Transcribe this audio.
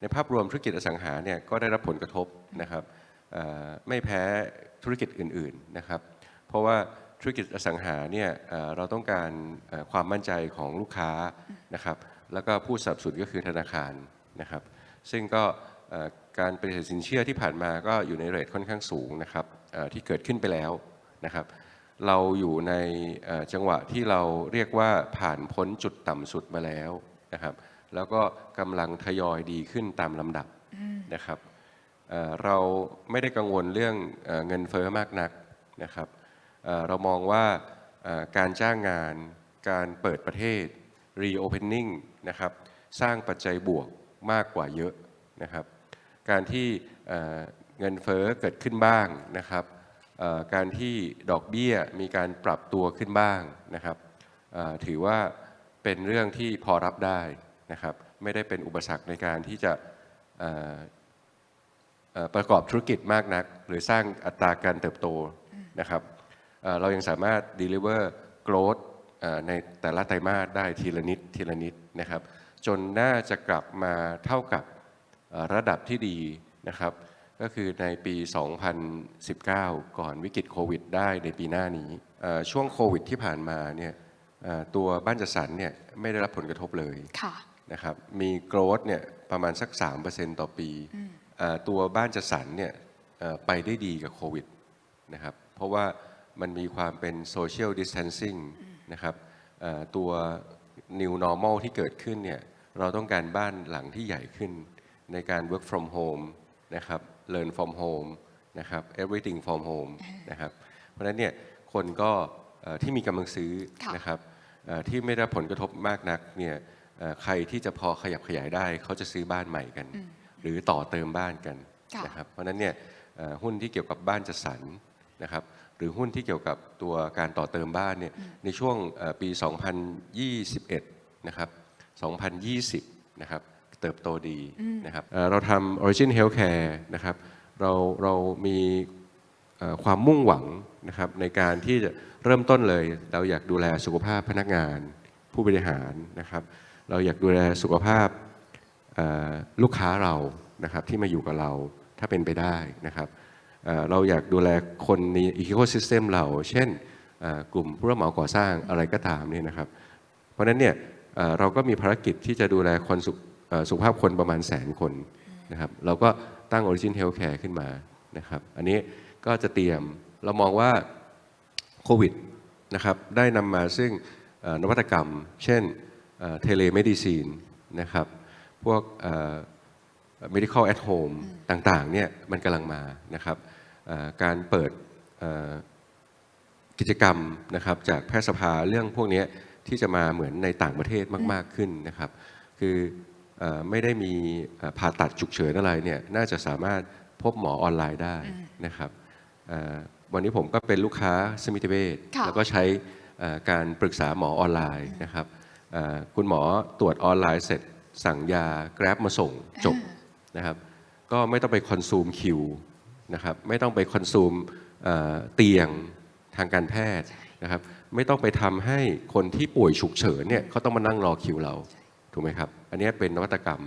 ในภาพรวมธุรกิจอสังหาเนี่ยก็ได้รับผลกระทบนะครับไม่แพ้ธุรกิจอื่นๆนะครับ เพราะว่าธุรกิจอสังหาเนี่ยเราต้องการความมั่นใจของลูกค้านะครับ แล้วก็ผู้สนับสนุนก็คือธนาคารนะครับ ซึ่งก็การปฏิเสธสินเชื่อที่ผ่านมาก็อยู่ในเรทค่อนข้างสูงนะครับที่เกิดขึ้นไปแล้วนะครับ เราอยู่ในจังหวะที่เราเรียกว่าผ่านพ้นจุดต่ำสุดมาแล้วนะครับ แล้วก็กำลังทยอยดีขึ้นตามลำดับนะครับเอ่อเราไม่ได้กังวลเรื่องเอ่อเงินเฟ้อมากนักนะครับเอ่อเรามองว่าเอ่อการจ้างงาน การเปิดประเทศ reopening นะครับสร้างปัจจัยบวกมากกว่าเยอะนะครับ การที่เอ่อเงินเฟ้อเกิดขึ้นบ้างนะครับเอ่อการที่ดอกเบี้ยมีการปรับตัวขึ้นบ้างนะครับเอ่อถือว่าเป็นเรื่องที่พอรับได้ นะครับไม่ได้เป็นอุปสรรคในการที่จะประกอบธุรกิจมากนัก หรือสร้างอัตราการเติบโตนะครับเรายังสามารถ deliver growth ในแต่ละไตรมาสได้ทีละนิดทีละนิดนะครับ จนน่าจะกลับมาเท่ากับระดับที่ดีนะครับ ก็คือในปี 2019 ก่อนวิกฤตโควิดได้ในปีหน้านี้ช่วงโควิดที่ผ่านมาเนี่ยตัวบ้านจัดสรรเนี่ยไม่ได้รับผลกระทบเลยค่ะ นะครับมีโกรธเนี่ยประมาณสัก 3%ต่อปีเอ่อตัวบ้านจัดสรรเนี่ยเอ่อไปได้ดีกับโควิดนะครับเพราะว่ามันมีความเป็น social distancing นะครับเอ่อตัว new normal ที่เกิดขึ้นเนี่ยเราต้องการบ้านหลังที่ใหญ่ขึ้น ในการ work from home นะครับ learn from home นะครับ everything from home นะครับเพราะฉะนั้นเนี่ยคนก็เอ่อที่มีกำลังซื้อค่ะนะครับเอ่อที่ไม่ได้รับผลกระทบมากนักเนี่ยเอ่อ ใครที่จะพอขยับขยายได้เขาจะซื้อบ้านใหม่กัน หรือต่อเติมบ้านกันค่ะนะครับเพราะฉะนั้นเนี่ยเอ่อหุ้นที่เกี่ยวกับบ้านจัดสรรนะครับหรือหุ้นที่เกี่ยวกับตัวการต่อเติมบ้านเนี่ยในช่วงเอ่อปี 2021 นะครับ 2020 นะครับเติบโตดีนะครับเอ่อเราทำ Origin Healthcare นะครับเราเรามีเอ่อความมุ่งหวังนะครับในการที่จะเริ่มต้นเลย เราอยากดูแลสุขภาพพนักงานผู้บริหารนะครับ เราอยากดูแลสุขภาพลูกค้าเรานะครับที่มาอยู่กับเราถ้าเป็นไปได้นะครับเราอยากดูแลคนในอีโค y ิสเต็มเรา เช่นกลุ่มผู้รับเหมาก่อสร้างอะไรก็ตามเนี่ยนะครับ เพราะฉะนั้นเนี่ยเราก็มีภารกิจที่จะดูแลคนสุขภาพคนประมาณแสนคนนะครับ เราก็ตั้ง Origin Healthcare ขึ้นมานะครับ อันนี้ก็จะเตรียมเรามองว่าโควิดนะครับได้นำมาซึ่งนวัตกรรม เช่น เทเลเมดิซีนนะครับ พวกเอ่อ medical at home ต่างๆเนี่ยมันกำลังมานะครับเอ่อการเปิดเอ่อกิจกรรมนะครับจากแพทยสภาเรื่องพวกเนี้ยที่จะมาเหมือนในต่างประเทศมาก ๆขึ้นนะครับ คือเออไม่ได้มีเอ่อผ่าตัดฉุกเฉินอะไรเนี่ยน่าจะสามารถพบหมอออนไลน์ได้นะครับเอ่อวันนี้ผมก็เป็นลูกค้าสมิติเวชค่ะแล้วก็ใช้เอ่อการปรึกษาหมอออนไลน์นะครับเอ่อ คุณหมอตรวจออนไลน์เสร็จ สั่งยา Grab มาส่งจบนะครับ ก็ไม่ต้องไปคอนซูมคิวนะครับ ไม่ต้องไปคอนซูมเอ่อเตียงทางการแพทย์นะครับ ไม่ต้องไปทำให้คนที่ป่วยฉุกเฉินเนี่ยเขาต้องมานั่งรอคิวเราถูกไหมครับ อันนี้เป็นนวัตกรรม